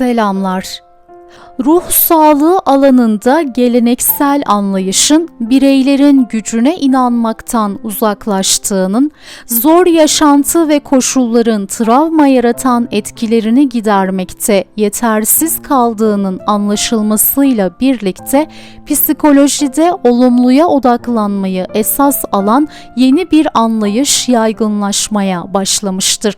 Selamlar. Ruh sağlığı alanında geleneksel anlayışın bireylerin gücüne inanmaktan uzaklaştığının, zor yaşantı ve koşulların travma yaratan etkilerini gidermekte yetersiz kaldığının anlaşılmasıyla birlikte psikolojide olumluya odaklanmayı esas alan yeni bir anlayış yaygınlaşmaya başlamıştır.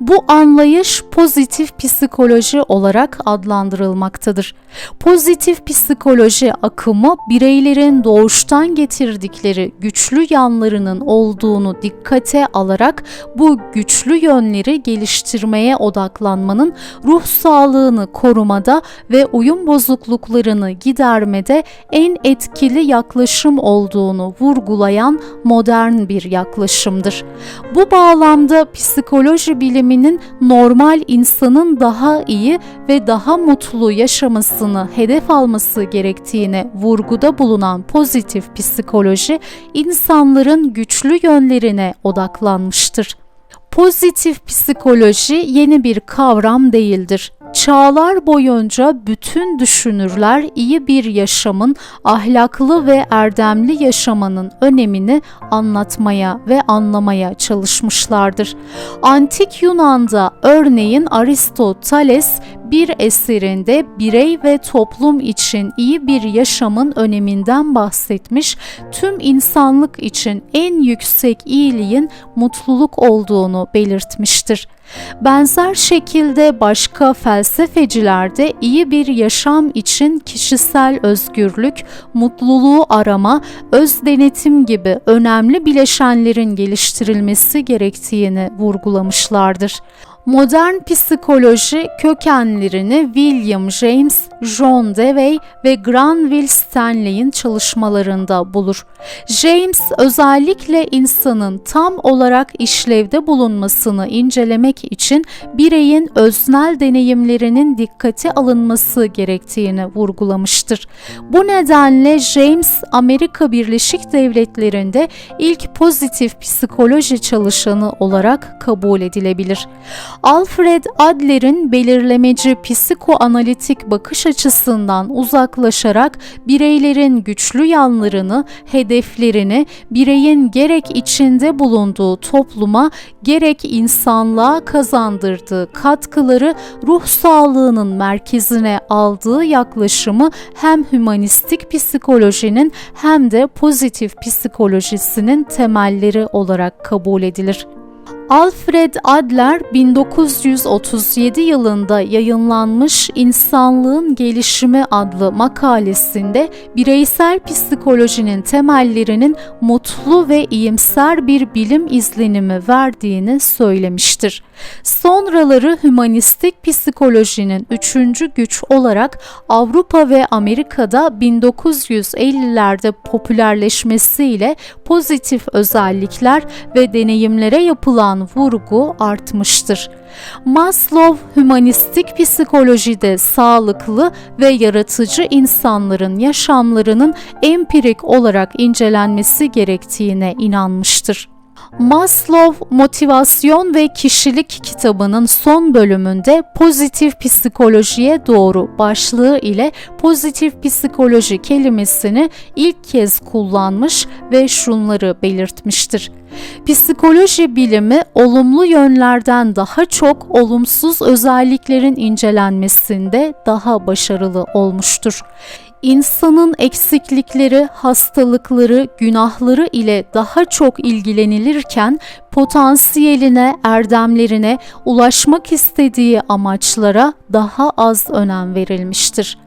Bu anlayış pozitif psikoloji olarak adlandırılmaktadır. Pozitif psikoloji akımı bireylerin doğuştan getirdikleri güçlü yanlarının olduğunu dikkate alarak bu güçlü yönleri geliştirmeye odaklanmanın ruh sağlığını korumada ve uyum bozukluklarını gidermede en etkili yaklaşım olduğunu vurgulayan modern bir yaklaşımdır. Bu bağlamda psikoloji biliminin normal insanın daha iyi ve daha mutlu yaşamasını hedef alması gerektiğine vurguda bulunan pozitif psikoloji insanların güçlü yönlerine odaklanmıştır. Pozitif psikoloji yeni bir kavram değildir. Çağlar boyunca bütün düşünürler iyi bir yaşamın, ahlaklı ve erdemli yaşamanın önemini anlatmaya ve anlamaya çalışmışlardır. Antik Yunan'da örneğin Aristoteles bir eserinde birey ve toplum için iyi bir yaşamın öneminden bahsetmiş, tüm insanlık için en yüksek iyiliğin mutluluk olduğunu belirtmiştir. Benzer şekilde başka felsefeciler de iyi bir yaşam için kişisel özgürlük, mutluluğu arama, öz denetim gibi önemli bileşenlerin geliştirilmesi gerektiğini vurgulamışlardır. Modern psikoloji kökenlerini William James, John Dewey ve Granville Stanley'in çalışmalarında bulur. James özellikle insanın tam olarak işlevde bulunmasını incelemek için bireyin öznel deneyimlerinin dikkate alınması gerektiğini vurgulamıştır. Bu nedenle James Amerika Birleşik Devletleri'nde ilk pozitif psikoloji çalışanı olarak kabul edilebilir. Alfred Adler'in belirlemeci psikoanalitik bakış açısından uzaklaşarak bireylerin güçlü yanlarını, hedeflerini bireyin gerek içinde bulunduğu topluma gerek insanlığa kazandırdığı katkıları ruh sağlığının merkezine aldığı yaklaşımı hem hümanistik psikolojinin hem de pozitif psikolojisinin temelleri olarak kabul edilir. Alfred Adler 1937 yılında yayınlanmış İnsanlığın Gelişimi adlı makalesinde bireysel psikolojinin temellerinin mutlu ve iyimser bir bilim izlenimi verdiğini söylemiştir. Sonraları hümanistik psikolojinin üçüncü güç olarak Avrupa ve Amerika'da 1950'lerde popülerleşmesiyle pozitif özellikler ve deneyimlere yapılan vurgu artmıştır. Maslow hümanistik psikolojide sağlıklı ve yaratıcı insanların yaşamlarının empirik olarak incelenmesi gerektiğine inanmıştır. Maslow Motivasyon ve Kişilik kitabının son bölümünde pozitif psikolojiye doğru başlığı ile pozitif psikoloji kelimesini ilk kez kullanmış ve şunları belirtmiştir. Psikoloji bilimi olumlu yönlerden daha çok olumsuz özelliklerin incelenmesinde daha başarılı olmuştur insanın eksiklikleri, hastalıkları, günahları ile daha çok ilgilenilirken potansiyeline, erdemlerine, ulaşmak istediği amaçlara daha az önem verilmiştir.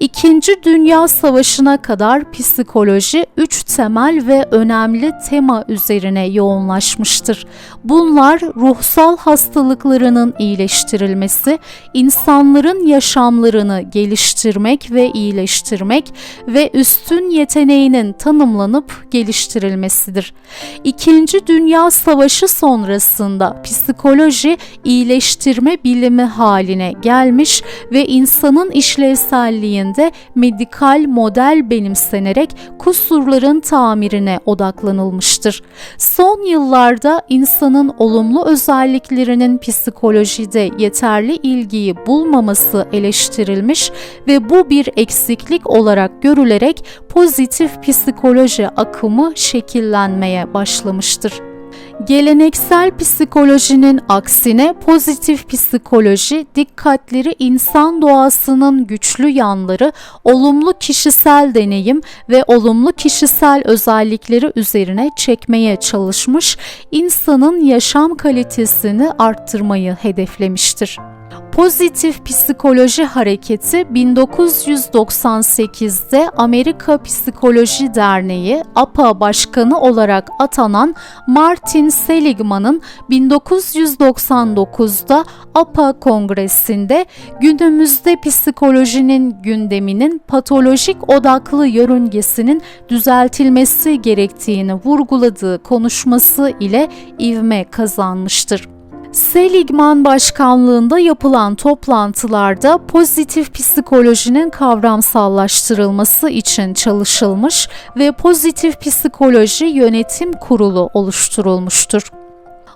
İkinci Dünya Savaşı'na kadar psikoloji üç temel ve önemli tema üzerine yoğunlaşmıştır. Bunlar ruhsal hastalıklarının iyileştirilmesi, insanların yaşamlarını geliştirmek ve iyileştirmek ve üstün yeteneğinin tanımlanıp geliştirilmesidir. İkinci Dünya Savaşı sonrasında psikoloji iyileştirme bilimi haline gelmiş ve insanın işlevsel önderliğinde medikal model benimsenerek kusurların tamirine odaklanılmıştır. Son yıllarda insanın olumlu özelliklerinin psikolojide yeterli ilgiyi bulmaması eleştirilmiş ve bu bir eksiklik olarak görülerek pozitif psikoloji akımı şekillenmeye başlamıştır. Geleneksel psikolojinin aksine pozitif psikoloji dikkatleri insan doğasının güçlü yanları, olumlu kişisel deneyim ve olumlu kişisel özellikleri üzerine çekmeye çalışmış, insanın yaşam kalitesini arttırmayı hedeflemiştir. Pozitif Psikoloji Hareketi 1998'de Amerika Psikoloji Derneği APA Başkanı olarak atanan Martin Seligman'ın 1999'da APA Kongresi'nde günümüzde psikolojinin gündeminin patolojik odaklı yörüngesinin düzeltilmesi gerektiğini vurguladığı konuşması ile ivme kazanmıştır. Seligman başkanlığında yapılan toplantılarda pozitif psikolojinin kavramsallaştırılması için çalışılmış ve pozitif psikoloji yönetim kurulu oluşturulmuştur.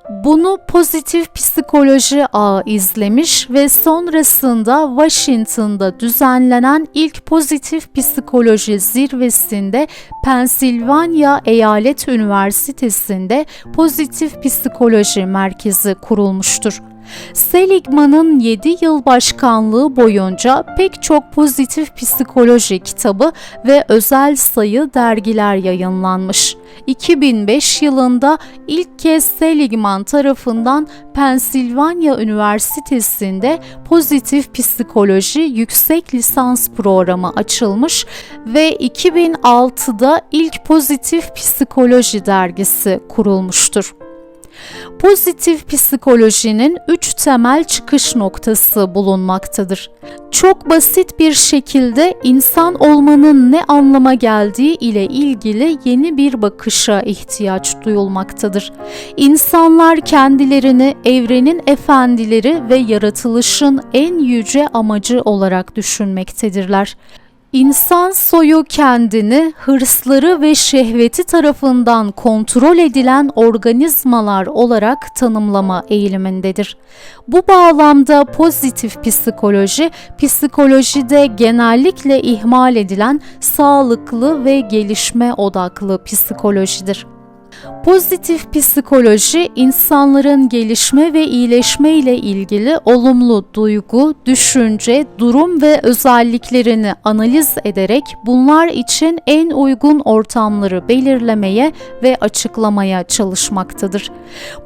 Bunu pozitif psikoloji ağı izlemiş ve sonrasında Washington'da düzenlenen ilk pozitif psikoloji zirvesinde Pensilvanya Eyalet Üniversitesi'nde pozitif psikoloji merkezi kurulmuştur. Seligman'ın 7 yıl başkanlığı boyunca pek çok pozitif psikoloji kitabı ve özel sayı dergiler yayınlanmış. 2005 yılında ilk kez Seligman tarafından Pensilvanya Üniversitesi'nde pozitif psikoloji yüksek lisans programı açılmış ve 2006'da ilk pozitif psikoloji dergisi kurulmuştur. Pozitif psikolojinin üç temel çıkış noktası bulunmaktadır. Çok basit bir şekilde insan olmanın ne anlama geldiği ile ilgili yeni bir bakışa ihtiyaç duyulmaktadır. İnsanlar kendilerini evrenin efendileri ve yaratılışın en yüce amacı olarak düşünmektedirler. İnsan soyu kendini hırsları ve şehveti tarafından kontrol edilen organizmalar olarak tanımlama eğilimindedir. Bu bağlamda pozitif psikoloji, psikolojide genellikle ihmal edilen sağlıklı ve gelişme odaklı psikolojidir. Pozitif psikoloji insanların gelişme ve iyileşme ile ilgili olumlu duygu, düşünce, durum ve özelliklerini analiz ederek bunlar için en uygun ortamları belirlemeye ve açıklamaya çalışmaktadır.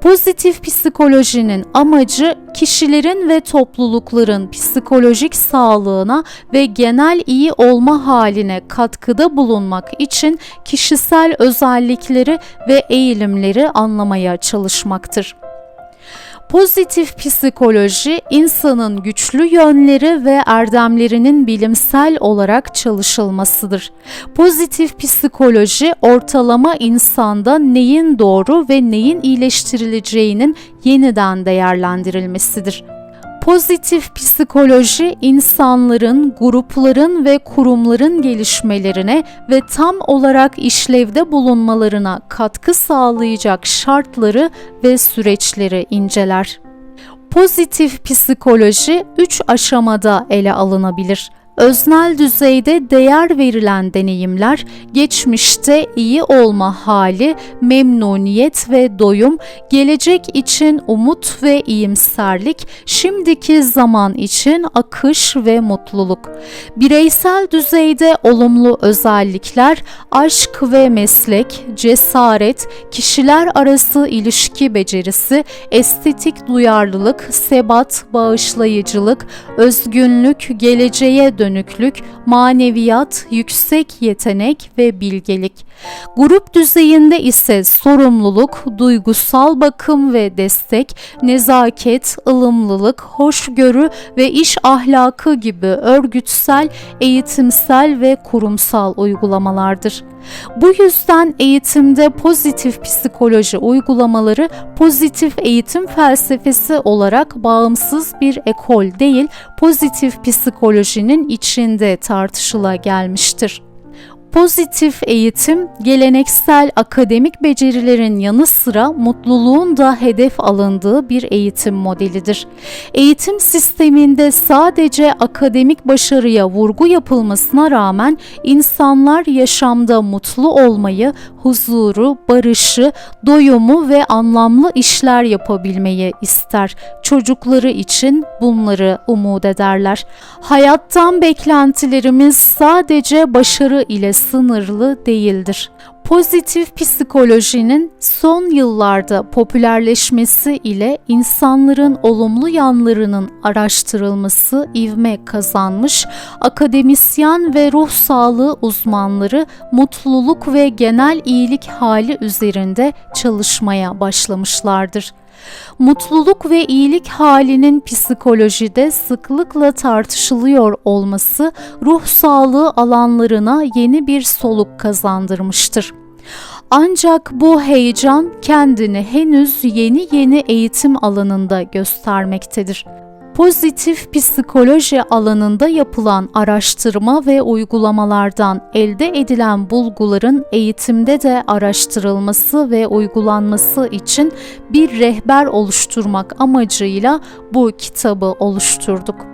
Pozitif psikolojinin amacı kişilerin ve toplulukların psikolojik sağlığına ve genel iyi olma haline katkıda bulunmak için kişisel özellikleri ve eğilimleri anlamaya çalışmaktır. Pozitif psikoloji insanın güçlü yönleri ve erdemlerinin bilimsel olarak çalışılmasıdır. Pozitif psikoloji ortalama insanda neyin doğru ve neyin iyileştirileceğinin yeniden değerlendirilmesidir. Pozitif psikoloji insanların, grupların ve kurumların gelişmelerine ve tam olarak işlevde bulunmalarına katkı sağlayacak şartları ve süreçleri inceler. Pozitif psikoloji 3 aşamada ele alınabilir öznel düzeyde değer verilen deneyimler, geçmişte iyi olma hali, memnuniyet ve doyum, gelecek için umut ve iyimserlik, şimdiki zaman için akış ve mutluluk. Bireysel düzeyde olumlu özellikler, aşk ve meslek, cesaret, kişiler arası ilişki becerisi, estetik duyarlılık, sebat, bağışlayıcılık, özgünlük, geleceğe dönük dönüklük, maneviyat, yüksek yetenek ve bilgelik. Grup düzeyinde ise sorumluluk, duygusal bakım ve destek, nezaket, ılımlılık, hoşgörü ve iş ahlakı gibi örgütsel, eğitimsel ve kurumsal uygulamalardır. Bu yüzden eğitimde pozitif psikoloji uygulamaları pozitif eğitim felsefesi olarak bağımsız bir ekol değil, pozitif psikolojinin içinde tartışıla gelmiştir. Pozitif eğitim, geleneksel akademik becerilerin yanı sıra mutluluğun da hedef alındığı bir eğitim modelidir. Eğitim sisteminde sadece akademik başarıya vurgu yapılmasına rağmen insanlar yaşamda mutlu olmayı, huzuru, barışı, doyumu ve anlamlı işler yapabilmeyi ister. Çocukları için bunları umut ederler. Hayattan beklentilerimiz sadece başarı ile sınırlı değildir. Pozitif psikolojinin son yıllarda popülerleşmesi ile insanların olumlu yanlarının araştırılması ivme kazanmış, akademisyen ve ruh sağlığı uzmanları mutluluk ve genel iyilik hali üzerinde çalışmaya başlamışlardır. Mutluluk ve iyilik halinin psikolojide sıklıkla tartışılıyor olması ruh sağlığı alanlarına yeni bir soluk kazandırmıştır. Ancak bu heyecan kendini henüz yeni yeni eğitim alanında göstermektedir. Pozitif psikoloji alanında yapılan araştırma ve uygulamalardan elde edilen bulguların eğitimde de araştırılması ve uygulanması için bir rehber oluşturmak amacıyla bu kitabı oluşturduk.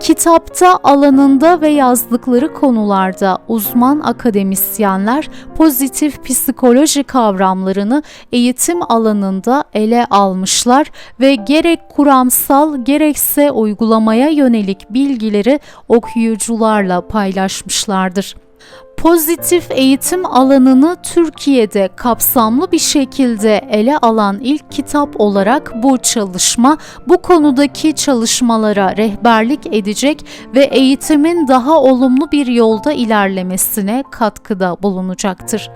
Kitapta alanında ve yazdıkları konularda uzman akademisyenler pozitif psikoloji kavramlarını eğitim alanında ele almışlar ve gerek kuramsal gerekse uygulamaya yönelik bilgileri okuyucularla paylaşmışlardır pozitif eğitim alanını Türkiye'de kapsamlı bir şekilde ele alan ilk kitap olarak bu çalışma bu konudaki çalışmalara rehberlik edecek ve eğitimin daha olumlu bir yolda ilerlemesine katkıda bulunacaktır.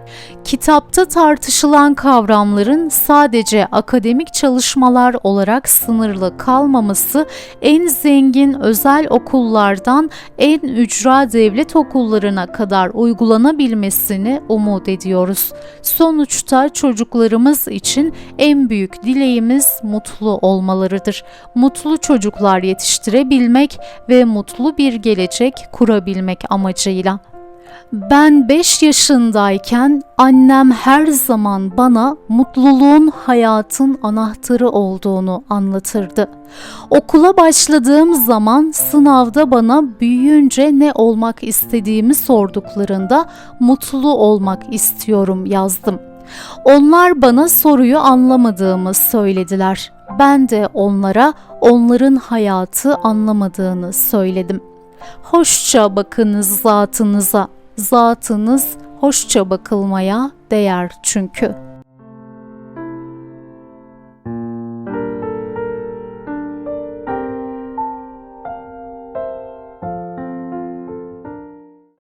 Kitapta tartışılan kavramların sadece akademik çalışmalar olarak sınırlı kalmaması en zengin özel okullardan en ücra devlet okullarına kadar uygulanmaktadır uygulanabilmesini umut ediyoruz. Sonuçta çocuklarımız için en büyük dileğimiz mutlu olmalarıdır. Mutlu çocuklar yetiştirebilmek ve mutlu bir gelecek kurabilmek amacıyla. Ben 5 yaşındayken annem her zaman bana mutluluğun hayatın anahtarı olduğunu anlatırdı. Okula başladığım zaman sınavda bana büyüyünce ne olmak istediğimi sorduklarında mutlu olmak istiyorum yazdım. Onlar bana soruyu anlamadığımı söylediler. Ben de onlara onların hayatı anlamadığını söyledim. Hoşça bakınız zatınıza zatınız hoşça bakılmaya değer çünkü.''